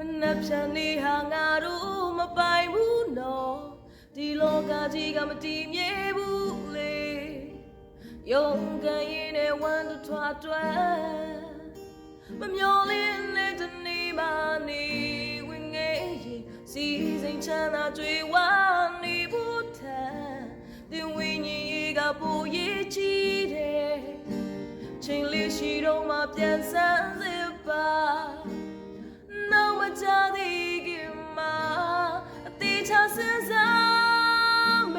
မနှက်ဖြန်နေဟာငါတို့မပိုင်ဘူးနော်ဒီလောကကြီးကမတည်မြဲဘူးလေယုံကန်ရင်နဲ့ဝမ်းတူထွားတွဲမမျောလင်းတဲ့တနေ့မှနေဝင်ငယ်ရင်စီစိမ်ချမ်းသာကြွေဝမ်းနေဖို့ထန်တင်ဝိညာဉ်ရေးကပူရေးချီတယ်ချိန်လေးရှိတော့မှပြန်ဆန်းစ down.